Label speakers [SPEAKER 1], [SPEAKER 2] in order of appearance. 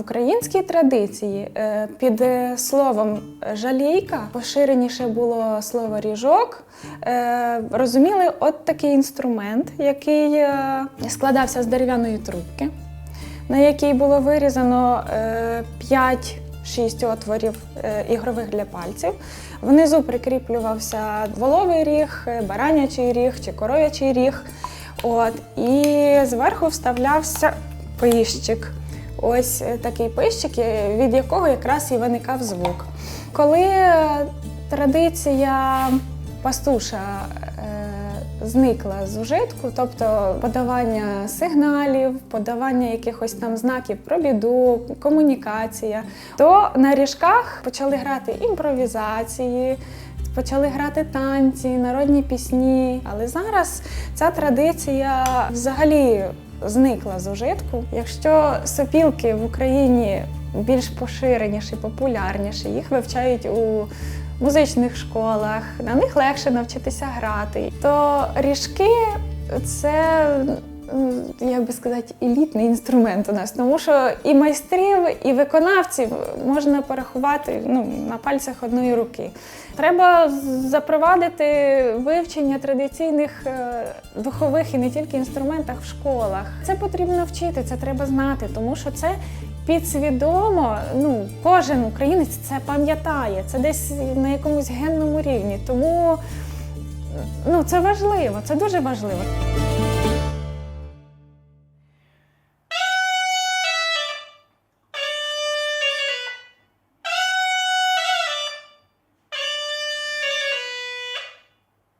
[SPEAKER 1] українській традиції е, під е, словом жалійка поширеніше було слово ріжок. Е, Розуміли от такий інструмент, який складався з дерев'яної трубки, на якій було вирізано 5-6 отворів ігрових для пальців. Внизу прикріплювався воловий ріг, баранячий ріг чи коров'ячий ріг. От, і зверху вставлявся пищик. Ось е, такий пищик, е, від якого якраз і виникав звук. Коли е, традиція пастуша зникла з ужитку, тобто подавання сигналів, подавання якихось там знаків про біду, комунікація, то на ріжках почали грати імпровізації. Почали грати танці, народні пісні. Але зараз ця традиція взагалі зникла з ужитку. Якщо сопілки в Україні більш поширеніші, популярніші, їх вивчають у музичних школах, на них легше навчитися грати, то ріжки це. Як би сказати, елітний інструмент у нас, тому що і майстрів, і виконавців можна порахувати ну, на пальцях одної руки. Треба запровадити вивчення традиційних е, духових і не тільки інструментах в школах. Це потрібно вчити, це треба знати, тому що це підсвідомо. Ну, кожен українець це пам'ятає, це десь на якомусь генному рівні. Тому ну, це важливо, це дуже важливо.